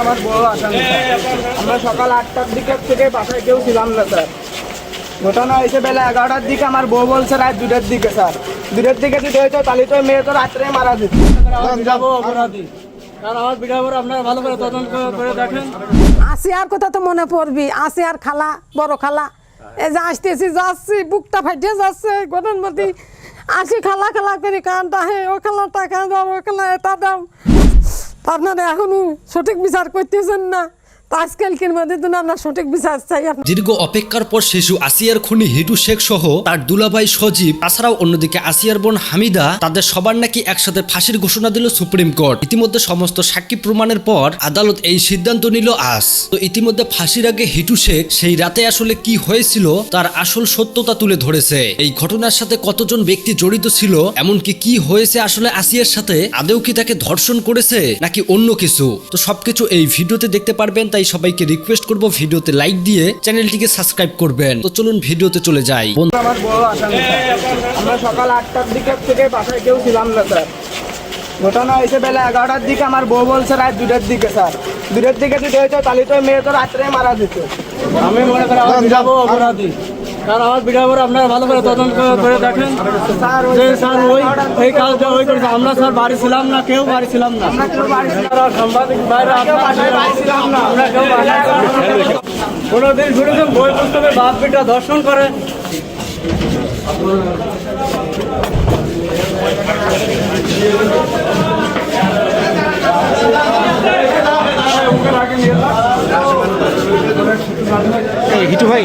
আমার বড় আসামি আমরা সকাল আটটার দিকে থেকে বাসায় কেউ ছিলাম না স্যার। ঘটনা হয়েছে বেলা এগারোটার দিকে। আমার বউ বলছে রাত দুটার দিকে স্যার। দুটার দিকে যদি হয়তো তাহলে তো মেয়ে তো রাত্রে মারা যেত। যাব অপরাধী। কারণ আমার বিড়াবর আপনারা ভালো করে তদন্ত করে দেখেন। আসিয়ার কথা তো মনে পড়বি। আসিয়ার খালা বড় খালা। এই যে আসতেছি যাচ্ছি বুকটা ফাটিয়ে যাচ্ছে আসি খালা খালা করে কানটা হে ও খালা টাকা দাও ও খালা এটা দাও। আপনারা এখনও সঠিক বিচার করতেছেন না। আজকালকের মধ্যে তো আমরা সঠিক বিচার চাই দীর্ঘ অপেক্ষার পর শিশু আসিয়ার খুনি হিটু শেখ সহ তার দুলাভাই সজীব, তাছাড়াও অন্যদিকে আসিয়ার বোন হামিদা, তাদের সবার নাকি একসাথে ফাঁসির ঘোষণা দিল সুপ্রিম কোর্ট। ইতিমধ্যে সমস্ত সাক্ষী প্রমাণের পর আদালত এই সিদ্ধান্ত নিল আজ। তো ইতিমধ্যে ফাঁসির আগে হিটু শেখ সেই রাতে আসলে কি হয়েছিল, তার আসল সত্যতা তুলে ধরেছে। এই ঘটনার সাথে কতজন ব্যক্তি জড়িত ছিল, এমনকি কি হয়েছে আসলে আসিয়ার সাথে আদেও কি তাকে ধর্ষণ করেছে, নাকি অন্য কিছু? তো সবকিছু এই ভিডিওতে দেখতে পারবেন, তাই সবাইকে রিকোয়েস্ট করব ভিডিওতে লাইক দিয়ে চ্যানেলটিকে সাবস্ক্রাইব করবেন। তো চলুন ভিডিওতে চলে যাই। আমার বড় আশা আমরা সকাল আটটার দিকে থেকে বাসায় কেউ ছিলাম না স্যার। ঘটনা হয়েছে বেলা এগারোটার দিকে। আমার বউ বলছে রাত দুটার দিকে স্যার। দুটার দিকে যদি হয়েছে তাহলে তো মেয়ে তো রাত্রে মারা যেত। আমি মনে করি যাব অপরাধী। কারণ আমার বিড়াবর আপনারা ভালো করে তদন্ত করে দেখেন। যে স্যার ওই এই কাজটা ওই করেছে। আমরা স্যার বাড়ি ছিলাম না, কেউ বাড়ি ছিলাম না। আমরা কেউ কোনোদিন শুনেছেন, বই পুস্তকে বাপ বেটা দর্শন করে হিটু ভাই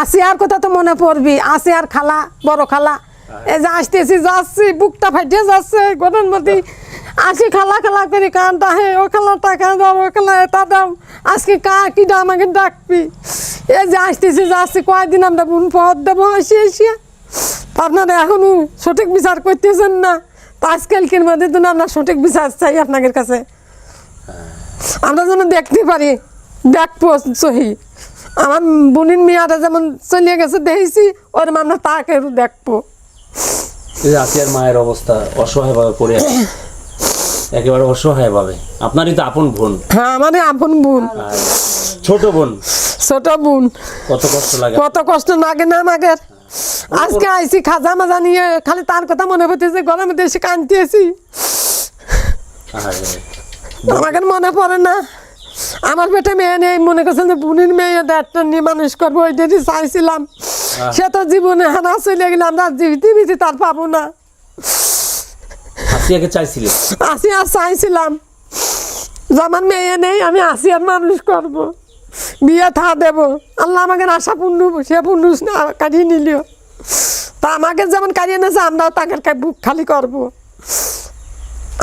আসিয়ার কথা তো মনে পড়বি, আসিয়ার খালা, বড় খালা। এই যে আসতেছি, যাচ্ছি, বুকটা ফাটিয়ে যাচ্ছে গঠনমতি আসি খালা খালা করে কানটা হে ও খালা টাকা দাও, ও খালা এটা দাও। আজকে কা, কি দাম আমাকে ডাকবি? এই যে আসতেছি, যাচ্ছি কয়েকদিন আমরা বোন পথ দেবো? আসি এসিয়া আপনারা এখনও সঠিক বিচার করতেছেন না। তো আজকালকের মধ্যে তো আমরা সঠিক বিচার চাই আপনাদের কাছে। আমরা যেন দেখতে পারি দেখব সহি। আমার বোনের মেয়েটা যেমন চলে গেছে দেখেছি ওর আমরা তাকে দেখব। আসিয়ার মায়ের অবস্থা অসহায়ভাবে পড়ে আছে। একেবারে অসহায়ভাবে। আপনারই তো আপন বোন। হ্যাঁ আমার আপন বোন। ছোট বোন। ছোট বোন। কত কষ্ট লাগে। কত কষ্ট লাগে না আমাদের। আজকে আইসি খাজা মাজা নিয়ে খালি তার কথা মনে পড়তেছে গরমে দেশে কানতেছি আরে, আমাকে মনে পড়ে না। আমার বেটা মেয়ে নেই মনে করছেন যে বুনির মেয়ে একটা নিয়ে মানুষ করব ওইটাই চাইছিলাম। সে তো জীবনে হানা চলে গেলে আমরা জীবিত বিধি তার পাবো না। আসিয়াকে আসি আর চাইছিলাম। যে আমার মেয়ে নেই আমি আসি আর মানুষ করব। বিয়ে থা দেব। আল্লাহ আমাকে আশা পূর্ণ সে পূর্ণ কাটিয়ে নিলিও। তা আমাকে যেমন কাটিয়ে এনেছে আমরাও তাকে বুক খালি করব।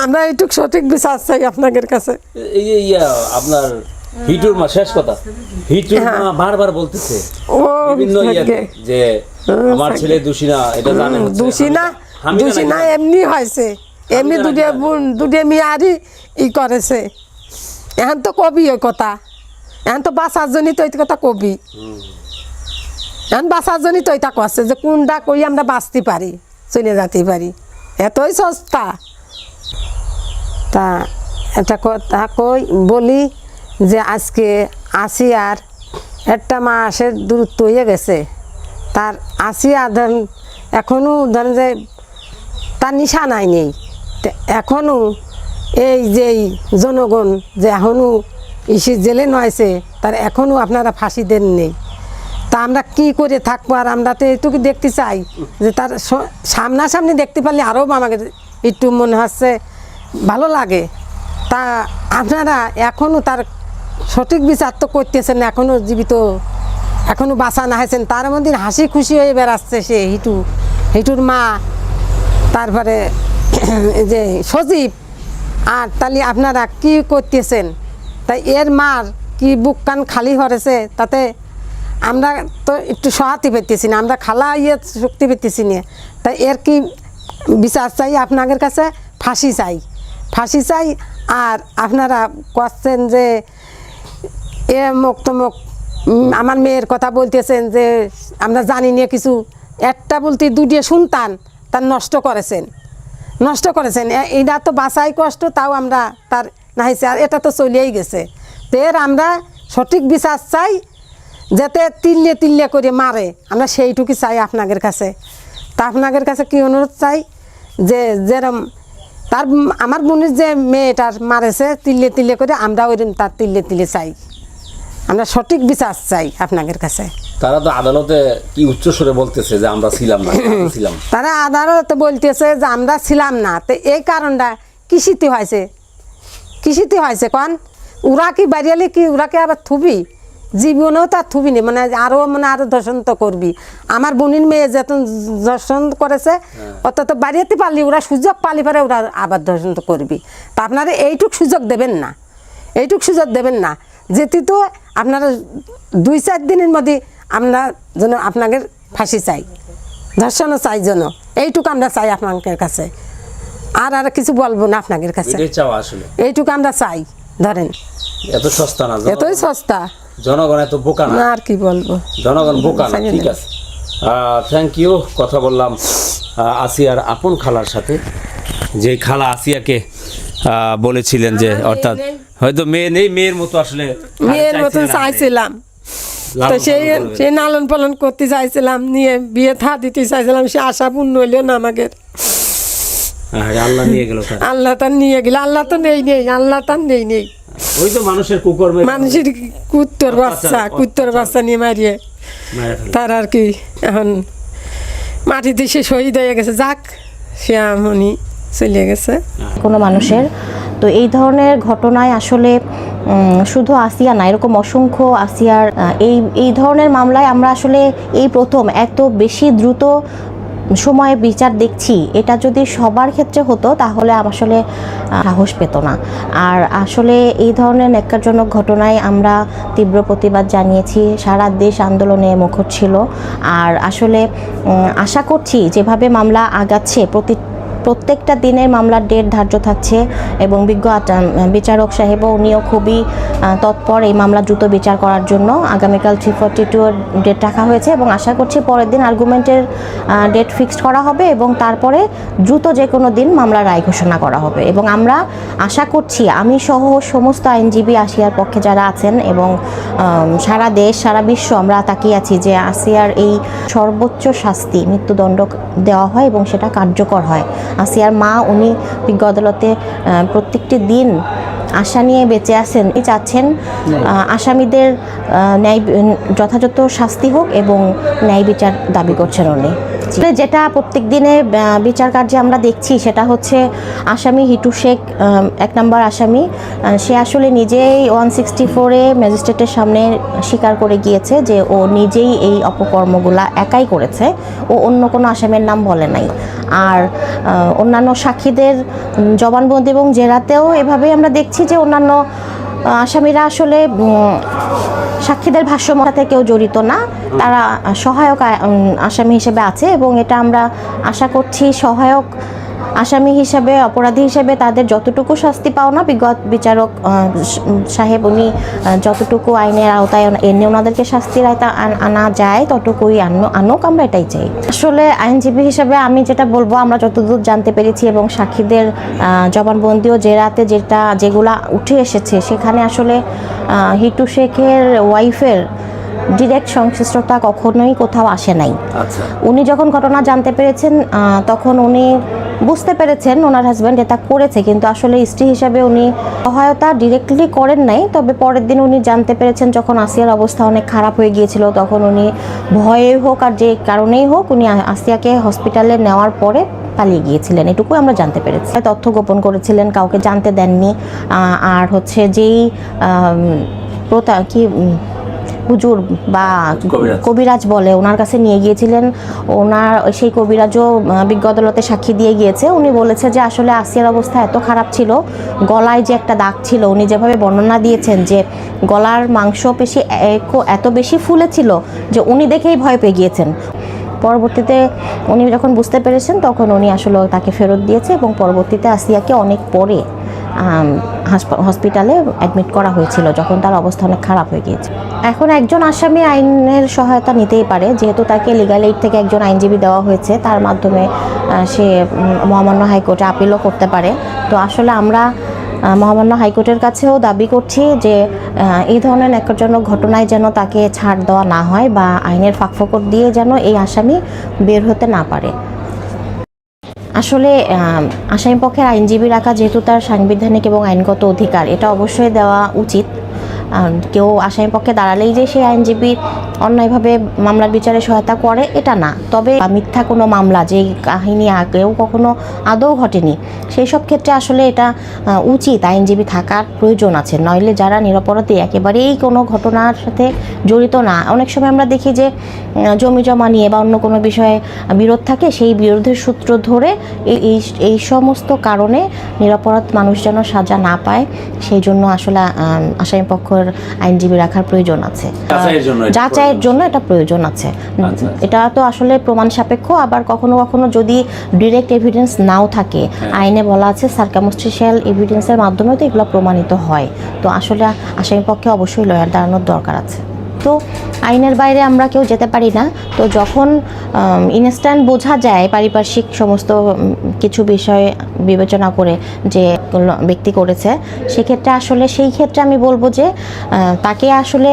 আমরা এইটুক সঠিক বিচার চাই আপনাদের কাছে। ইয়া আপনার হিটুর মা শেষ কথা। হিটুর মা বারবার বলতেছে। বিভিন্ন যে আমার ছেলে দোষী না এটা জানে হচ্ছে। দোষী না হামিদা- হামিদা দোষী না। নাকি? এমনি হয়েছে। এমনি দুটে দুটে মেয়ারই ই করেছে। এখন তো কবি ওই কথা। এখন তো বাসার জন্যই তো এই কথা কবি। এখন বাসার জন্যই তো এটা করছে যে কোনটা কই আমরা বাঁচতে পারি চলে যেতে পারি। এতই সস্তা। তা একটা কথা কই, বলি যে আজকে আসি আর একটা মাসের দূরত্ব হয়ে গেছে। তার আসি আর ধরেন এখনও ধরেন যে তার নিশানাই নেই। এখনও এই যে জনগণ যে এখনও ইসি জেলে নয়ছে তার এখনও আপনারা ফাঁসি দেন নেই তা আমরা কি করে থাকব? আর আমরা তো এইটুকু দেখতে চাই যে তার সামনাসামনি দেখতে পারলে আরও আমাকে একটু মনে হচ্ছে ভালো লাগে। তা আপনারা এখনও তার সঠিক বিচার তো করতেছেন না, এখনও জীবিত, এখনও বাঁচা না হয়েছেন। তার মধ্যে হাসি খুশি হয়ে বেড়াচ্ছে সে, হিটু, হিটুর মা, তারপরে যে সজীব। আর তাহলে আপনারা কি করতেছেন? তাই এর মার কি বুক কান খালি হরেছে? তাতে আমরা তো একটু সহাতি পেতেছি না, আমরা খালা ইয়ে শক্তি পেতেছি না। তাই এর কি বিচার চাই আপনাদের কাছে? ফাঁসি চাই। ফাঁসি চাই, আর আপনারা করছেন যে এ মুখ তমুক আমার মেয়ের কথা বলতেছেন যে আমরা জানি না কিছু। একটা বলতে দুটিয়ে শুনতান তার নষ্ট করেছেন নষ্ট করেছেন। এ- এইটা তো বাঁচাই কষ্ট, তাও আমরা তার না হয়েছে আর এটা তো চলেই গেছে। তো এর আমরা সঠিক বিচার চাই, যাতে তিল্লে তিল্লে করে মারে। আমরা সেইটুকু চাই আপনাদের কাছে। তা আপনাদের কাছে কি অনুরোধ চাই? যে যেরম তার আমার বোনের যে মেয়েটার মারেছে তিল্লে তিল্লে করে আমরা ওইরকম তার তিল্লে তিল্লে চাই। আমরা সঠিক বিচার চাই আপনাদের কাছে। তারা তো আদালতে কি উচ্চস্বরে বলতেছে যে আমরা ছিলাম না ছিলাম। তারা আদালতে বলতেছে যে আমরা ছিলাম না। তো এই কারণটা কৃষিতে হয়েছে? কৃষিতে হয়েছে কন? ওরা কি বাড়িয়ালে কি ওরা কি আবার থুবি? জীবনেও তার থুবি নি মানে আরও মানে আরও দর্শন তো করবি আমার বোনের মেয়ে যত দর্শন করেছে অত তো বাড়িতে পারলি ওরা সুযোগ পালি পারে ওরা আবার দর্শন তো করবি তা আপনারা এইটুক সুযোগ দেবেন না। এইটুক সুযোগ দেবেন না। যেটি তো আপনারা দুই চার দিনের মধ্যে আমরা যেন আপনাদের ফাঁসি চাই ধর্ষণও চাই যেন। এইটুকু আমরা চাই আপনাদের কাছে। আর আর কিছু বলব না আপনাদের কাছে। এইটুকু আমরা চাই। ধরেন। এত সস্তা না এতই সস্তা। জনগণ এত বোকা না। আর কি বলব? জনগণ বোকা না ঠিক আছে। থ্যাংক ইউ কথা বললাম আসিয়ার আপন খালার সাথে। যে খালা আসিয়াকে বলেছিলেন যে অর্থাৎ হয়তো মেয়ে নেই মেয়ের মতো আসলে মেয়ের মতন চাইছিলাম। তো সেই সেই লালন পালন করতে চাইছিলাম নিয়ে বিয়ে থা দিতে চাইছিলাম সে আশা পূর্ণ হইল না আমাকে। হ্যাঁ, আল্লাহ নিয়ে গেল তার। আল্লাহ তার নিয়ে গেল আল্লাহ তো নেই নেই আল্লাহ তার নেই নেই। ওই তো মানুষের কুকর্মে মানুষের কুত্তর বাচ্চা কুত্তর বাচ্চা নিয়ে মারিয়ে। তার আর কি এখন মাটিতে সে শহীদ হয়ে গেছে যাক সে এমনই চলে গেছে। কোনো মানুষের। তো এই ধরনের ঘটনায় আসলে শুধু আসিয়া না এরকম অসংখ্য আসিয়ার এই এই ধরনের মামলায় আমরা আসলে এই প্রথম এত বেশি দ্রুত সময়ে বিচার দেখছি, এটা যদি সবার ক্ষেত্রে হতো, তাহলে আসলে সাহস পেত না। আর আসলে এই ধরনের ন্যাক্কারজনক ঘটনায় আমরা তীব্র প্রতিবাদ জানিয়েছি, সারা দেশ আন্দোলনে মুখর ছিল। আর আসলে আশা করছি যেভাবে মামলা আগাচ্ছে, প্রতি প্রত্যেকটা দিনের মামলার ডেট ধার্য থাকছে এবং বিজ্ঞ বিচারক সাহেবও উনিও খুবই তৎপর এই মামলা দ্রুত বিচার করার জন্য আগামীকাল থ্রি ফোরটি টু ডেট রাখা হয়েছে এবং আশা করছি পরের দিন আর্গুমেন্টের ডেট ফিক্সড করা হবে এবং তারপরে দ্রুত যে কোনো দিন মামলার রায় ঘোষণা করা হবে। এবং আমরা আশা করছি, আমি সহ সমস্ত আইনজীবী আসিয়ার পক্ষে যারা আছেন এবং সারা দেশ, সারা বিশ্ব আমরা তাকিয়ে আছি যে আসিয়ার এই সর্বোচ্চ শাস্তি মৃত্যুদণ্ড দেওয়া হয় এবং সেটা কার্যকর হয়। আসিয়ার মা উনি বিজ্ঞ আদালতে প্রত্যেকটি দিন আশা নিয়ে বেঁচে আছেন। এই চাচ্ছেন আহ, আসামিদের ন্যায় যথাযথ শাস্তি হোক এবং ন্যায় বিচার দাবি করছেন উনি। যেটা প্রত্যেক দিনে বিচার কার্যে আমরা দেখছি সেটা হচ্ছে আসামি হিটু শেখ এক নম্বর আসামি। সে আসলে নিজেই ওয়ান সিক্সটি ফোরে ম্যাজিস্ট্রেটের সামনে স্বীকার করে গিয়েছে যে ও নিজেই এই অপকর্মগুলা একাই করেছে। ও অন্য কোনো আসামির নাম বলে নাই। আর অন্যান্য সাক্ষীদের জবানবন্দি এবং জেরাতেও এভাবেই আমরা দেখছি যে অন্যান্য আসামিরা আসলে সাক্ষীদের ভাষ্যমতাতে কেউ জড়িত না। তারা সহায়ক আসামি হিসেবে আছে এবং এটা আমরা আশা করছি সহায়ক আসামি হিসাবে অপরাধী হিসেবে তাদের যতটুকু শাস্তি পাও না বিগত বিচারক সাহেব উনি যতটুকু আইনের আওতায় এনে ওনাদেরকে শাস্তির আয়তা আন- যায় ততটুকুই আনো- আনুক আমরা এটাই চাই। আসলে আইনজীবী হিসাবে আমি যেটা বলব আমরা যতদূর জানতে পেরেছি এবং সাক্ষীদের আহ, জবানবন্দি ও জেরাতে যেটা যেগুলা উঠে এসেছে সেখানে আসলে হিটু শেখের ওয়াইফের ডিরেক্ট সংশ্লিষ্টতা কখনোই কোথাও আসে নাই। আচ্ছা। উনি যখন ঘটনা জানতে পেরেছেন তখন উনি বুঝতে পেরেছেন ওনার হাজব্যান্ড এটা করেছে, কিন্তু আসলে স্ত্রী হিসাবে উনি সহায়তা ডিরেক্টলি করেন নাই। তবে পরের দিন উনি জানতে পেরেছেন যখন আসিয়ার অবস্থা অনেক খারাপ হয়ে গিয়েছিল, তখন উনি ভয়ে হোক আর যে কারণেই হোক উনি আসিয়াকে হসপিটালে নেওয়ার পরে পালিয়ে গিয়েছিলেন। এটুকুই আমরা জানতে পেরেছি। তথ্য গোপন করেছিলেন, কাউকে জানতে দেননি। আর হচ্ছে যেই প্রতা কি হুজুর বা কবিরাজ। বলে ওনার কাছে নিয়ে গিয়েছিলেন। ওনার সেই কবিরাজও বিজ্ঞ আদালতে সাক্ষী দিয়ে গিয়েছে। উনি বলেছে যে আসলে আসিয়ার অবস্থা এত খারাপ ছিল গলায় যে একটা দাগ ছিল উনি যেভাবে বর্ণনা দিয়েছেন যে গলার মাংসপেশি এ- এত বেশি ফুলেছিল যে উনি দেখেই ভয় পেয়ে গিয়েছেন। পরবর্তীতে উনি যখন বুঝতে পেরেছেন তখন উনি আসলে তাকে ফেরত দিয়েছে এবং পরবর্তীতে আসিয়াকে অনেক পরে হসপিটালে অ্যাডমিট করা হয়েছিল যখন তার অবস্থা অনেক খারাপ হয়ে গিয়েছে। এখন একজন আসামি আইনের সহায়তা নিতেই পারে যেহেতু তাকে লিগাল এইড থেকে একজন আইনজীবী দেওয়া হয়েছে তার মাধ্যমে সে মহামান্য হাইকোর্টে আপিলও করতে পারে। তো আসলে আমরা মহামান্য হাইকোর্টের কাছেও দাবি করছি যে এই ধরনের একজনক ঘটনায় যেন তাকে ছাড় দেওয়া না হয় বা আইনের ফাঁকফোকর দিয়ে যেন এই আসামি বের হতে না পারে। আসলে আম, আসামি পক্ষের আইনজীবী রাখা যেহেতু তার সাংবিধানিক এবং আইনগত অধিকার এটা অবশ্যই দেওয়া উচিত। কেউ আসামি পক্ষে দাঁড়ালেই যে সেই আইনজীবী অন্যায়ভাবে মামলার বিচারে সহায়তা করে এটা না। তবে মিথ্যা কোনো মামলা যে কাহিনী আগেও কখনো আদৌ ঘটেনি সেই সব ক্ষেত্রে আসলে এটা উচিত আইনজীবী থাকার প্রয়োজন আছে। নইলে যারা নিরপরাধী একেবারেই কোনো ঘটনার সাথে জড়িত না। অনেক সময় আমরা দেখি যে জমি জমা নিয়ে বা অন্য কোনো বিষয়ে বিরোধ থাকে সেই বিরোধের সূত্র ধরে এই- এই সমস্ত কারণে নিরাপরাধ মানুষ যেন সাজা না পায় সেই জন্য আসলে আসামি পক্ষের আইনজীবী রাখার প্রয়োজন আছে। যাচাইয়ের জন্য এটা জন্য এটা প্রয়োজন আছে। আচ্ছা। এটা তো আসলে প্রমাণ সাপেক্ষ আবার কখনো কখনো যদি ডিরেক্ট এভিডেন্স নাও থাকে হ্যাঁ। আইনে বলা আছে সার্কামস্টিশিয়াল এভিডেন্সের মাধ্যমে তো এগুলো প্রমাণিত হয়। তো আসলে আসামি পক্ষে অবশ্যই লয়ার দাঁড়ানোর দরকার আছে। তো আইনের বাইরে আমরা কেউ যেতে পারি না। তো যখন ইনস্ট্যান্ট বোঝা যায় পারিপার্শ্বিক সমস্ত কিছু বিষয় বিবেচনা করে যে ব্যক্তি করেছে সেক্ষেত্রে আসলে সেই ক্ষেত্রে আমি বলব যে তাকে আসলে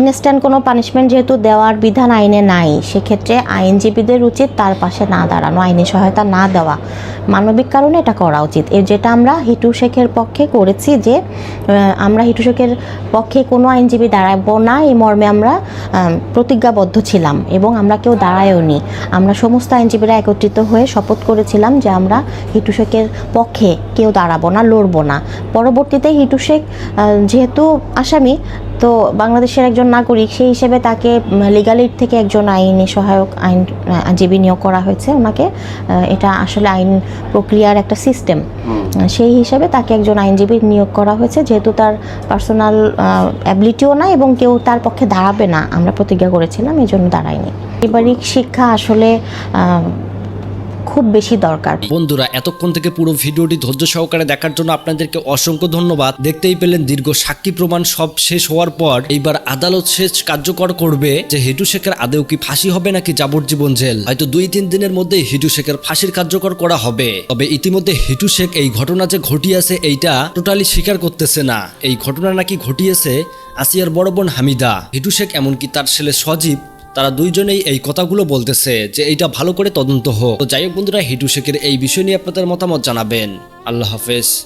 ইনস্ট্যান্ট কোনো পানিশমেন্ট যেহেতু দেওয়ার বিধান আইনে নাই, সেক্ষেত্রে আইনজীবীদের উচিত তার পাশে না দাঁড়ানো, আইনি সহায়তা না দেওয়া। মানবিক কারণে এটা করা উচিত। এর যেটা আমরা হিটু শেখের পক্ষে করেছি যে আমরা হিটু শেখের পক্ষে কোনো আইনজীবী দাঁড়াবো না, এই মর্মে আমরা প্রতিজ্ঞাবদ্ধ ছিলাম এবং আমরা কেউ দাঁড়ায়ও নি আমরা সমস্ত আইনজীবীরা একত্রিত হয়ে শপথ করেছিলাম যে আমরা হিটু শেখের পক্ষে কেউ দাঁড়াবো না, লড়বো না। পরবর্তীতে হিটু শেখ যেহেতু আসামি তো বাংলাদেশের একজন নাগরিক সেই হিসেবে তাকে লিগাল এইড থেকে একজন আইনি সহায়ক আইন আইনজীবী নিয়োগ করা হয়েছে। ওনাকে এটা আসলে আইন প্রক্রিয়ার একটা সিস্টেম সেই হিসেবে তাকে একজন আইনজীবী নিয়োগ করা হয়েছে। যেহেতু তার পার্সোনাল অ্যাবিলিটিও না এবং কেউ তার পক্ষে দাঁড়াবে না। আমরা প্রতিজ্ঞা করেছিলাম এই জন্য দাঁড়ায়নি। পারিবারিক শিক্ষা আসলে খুব বেশি দরকার। বন্ধুরা, এতক্ষণ থেকে পুরো ভিডিওটি ধৈর্য সহকারে দেখার জন্য আপনাদেরকে অসংখ্য ধন্যবাদ। দেখতেই পেলেন দীর্ঘ সাক্ষী প্রমাণ সব শেষ হওয়ার পর এইবার আদালত শেষ কার্যকর করবে যে হিটু শেখের আদেও কি ফাঁসি হবে নাকি যাবজ্জীবন জেল। হয়তো দুই তিন দিনের মধ্যে হিটু শেখের ফাঁসির কার্যকর করা হবে। তবে ইতিমধ্যে হিটু শেখ এই ঘটনা যে ঘটিয়েছে এইটা টোটালি স্বীকার করতেছে না। এই ঘটনা নাকি ঘটিয়েছে আসিয়ার বড় বোন হামিদা। হিটু শেখ এমনকি তার ছেলে সজীব তারা দুইজনেই এই কথাগুলো বলতেছে যে এইটা ভালো করে তদন্ত হোক। তো যাই হোক বন্ধুরা, হিটু শেখের এই বিষয় নিয়ে আপনাদের মতামত জানাবেন। আল্লাহ হাফেজ।